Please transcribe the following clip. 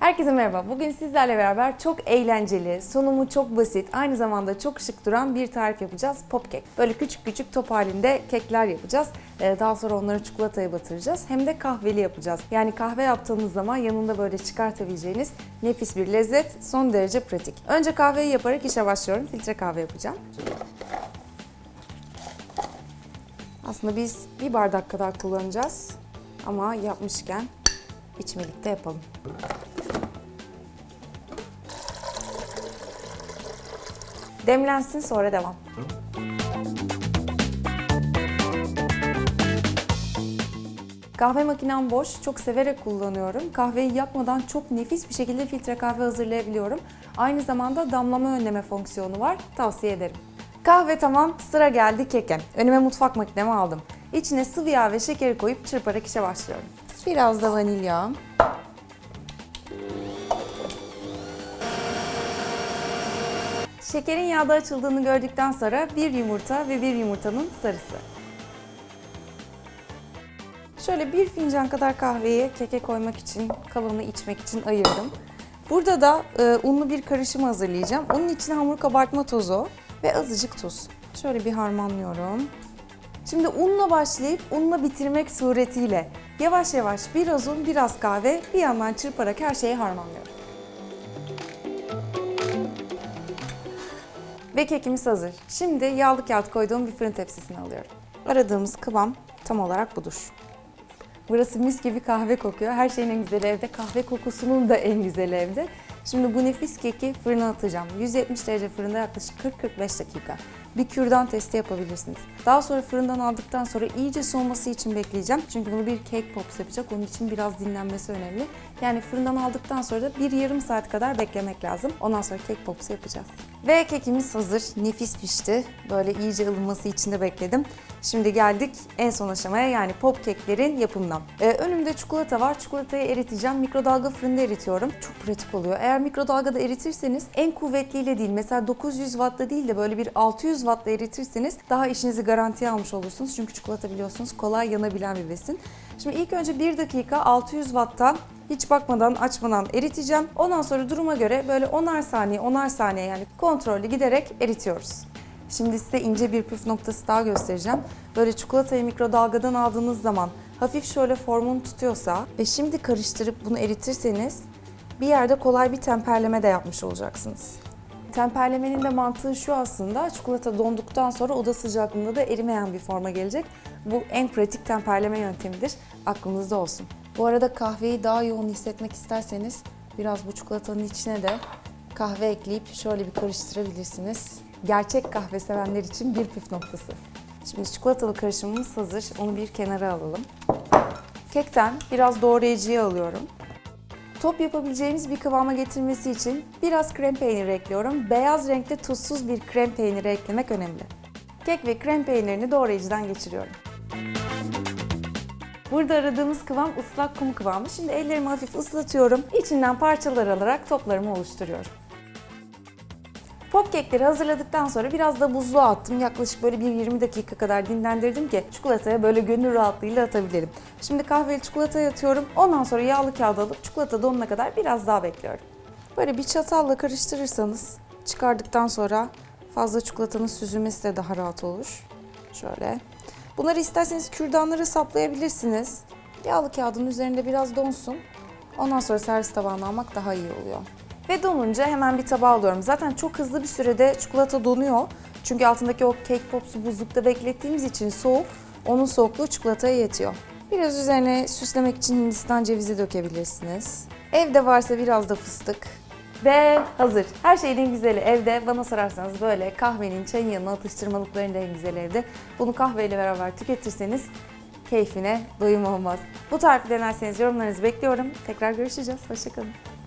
Herkese merhaba. Bugün sizlerle beraber çok eğlenceli, sunumu çok basit, aynı zamanda çok şık duran bir tarif yapacağız. Pop kek. Böyle küçük küçük top halinde kekler yapacağız. Ee, Daha sonra onları çikolataya batıracağız. Hem de kahveli yapacağız. Yani kahve yaptığınız zaman yanında böyle çıkartabileceğiniz nefis bir lezzet, son derece pratik. Önce kahveyi yaparak işe başlıyorum. Filtre kahve yapacağım. Aslında biz bir bardak kadar kullanacağız. Ama yapmışken içmelikte yapalım. Demlensin sonra devam. Kahve makinem boş, çok severek kullanıyorum. Kahveyi yakmadan çok nefis bir şekilde filtre kahve hazırlayabiliyorum. Aynı zamanda damlama önleme fonksiyonu var, tavsiye ederim. Kahve tamam, sıra geldi keke. Önüme mutfak makinemi aldım. İçine sıvı yağ ve şekeri koyup çırparak işe başlıyorum. Biraz da vanilya. Şekerin yağda açıldığını gördükten sonra bir yumurta ve bir yumurtanın sarısı. Şöyle bir fincan kadar kahveyi keke koymak için, kalanını içmek için ayırdım. Burada da e, unlu bir karışım hazırlayacağım. Onun içine hamur kabartma tozu ve azıcık tuz. Şöyle bir harmanlıyorum. Şimdi unla başlayıp unla bitirmek suretiyle yavaş yavaş biraz un, biraz kahve bir yandan çırparak her şeyi harmanlıyorum. Ve kekimiz hazır. Şimdi yağlı kağıt koyduğum bir fırın tepsisine alıyorum. Aradığımız kıvam tam olarak budur. Burası mis gibi kahve kokuyor. Her şeyin en güzeli evde. Kahve kokusunun da en güzeli evde. Şimdi bu nefis keki fırına atacağım. 170 derece fırında yaklaşık 40-45 dakika. Bir kürdan testi yapabilirsiniz. Daha sonra fırından aldıktan sonra iyice soğuması için bekleyeceğim. Çünkü bunu bir cake pops yapacak. Onun için biraz dinlenmesi önemli. Yani fırından aldıktan sonra da bir yarım saat kadar beklemek lazım. Ondan sonra cake pops yapacağız. Ve kekimiz hazır. Nefis pişti. Böyle iyice ılınması için de bekledim. Şimdi geldik en son aşamaya yani pop keklerin yapımına. Ee, önümde çikolata var. Çikolatayı eriteceğim. Mikrodalga fırında eritiyorum. Çok pratik oluyor. Eğer mikrodalgada eritirseniz en kuvvetliyle değil mesela 900 wattla değil de böyle bir 600 wattla eritirseniz daha işinizi garantiye almış olursunuz. Çünkü çikolata biliyorsunuz kolay yanabilen bir besin. Şimdi ilk önce 1 dakika 600 watttan hiç bakmadan açmadan eriteceğim. Ondan sonra duruma göre böyle 10'ar saniye 10'ar saniye yani kontrollü giderek eritiyoruz. Şimdi size ince bir püf noktası daha göstereceğim. Böyle çikolatayı mikrodalgadan aldığınız zaman hafif şöyle formunu tutuyorsa ve şimdi karıştırıp bunu eritirseniz bir yerde kolay bir temperleme de yapmış olacaksınız. Temperlemenin de mantığı şu aslında çikolata donduktan sonra oda sıcaklığında da erimeyen bir forma gelecek. Bu en pratik temperleme yöntemidir. Aklınızda olsun. Bu arada kahveyi daha yoğun hissetmek isterseniz biraz bu çikolatanın içine de kahve ekleyip şöyle bir karıştırabilirsiniz. Gerçek kahve sevenler için bir püf noktası. Şimdi çikolatalı karışımımız hazır. Onu bir kenara alalım. Kekten biraz doğrayıcıya alıyorum. Top yapabileceğiniz bir kıvama getirmesi için biraz krem peyniri ekliyorum. Beyaz renkte tuzsuz bir krem peyniri eklemek önemli. Kek ve krem peynirini doğrayıcıdan geçiriyorum. Burada aradığımız kıvam ıslak kum kıvamı. Şimdi ellerimi hafif ıslatıyorum. İçinden parçalar alarak toplarımı oluşturuyorum. Pop kekleri hazırladıktan sonra biraz da buzluğa attım. Yaklaşık böyle bir 20 dakika kadar dinlendirdim ki çikolataya böyle gönül rahatlığıyla atabilirim. Şimdi kahveli çikolataya atıyorum. Ondan sonra yağlı kağıda alıp çikolata donuna kadar biraz daha bekliyorum. Böyle bir çatalla karıştırırsanız çıkardıktan sonra fazla çikolatanın süzülmesi de daha rahat olur. Şöyle. Bunları isterseniz kürdanlara saplayabilirsiniz. Yağlı kağıdın üzerinde biraz donsun. Ondan sonra servis tabağına almak daha iyi oluyor. Ve donunca hemen bir tabağa alıyorum. Zaten çok hızlı bir sürede çikolata donuyor. Çünkü altındaki o cake pops'u buzlukta beklettiğimiz için soğuk. Onun soğukluğu çikolataya yetiyor. Biraz üzerine süslemek için hindistan cevizi dökebilirsiniz. Evde varsa biraz da fıstık. Ve hazır. Her şeyin en güzeli evde. Bana sorarsanız böyle kahvenin, çayın yanına atıştırmalıkların da en güzeli evde. Bunu kahveyle beraber tüketirseniz keyfine doyum olmaz. Bu tarifi denerseniz yorumlarınızı bekliyorum. Tekrar görüşeceğiz. Hoşçakalın.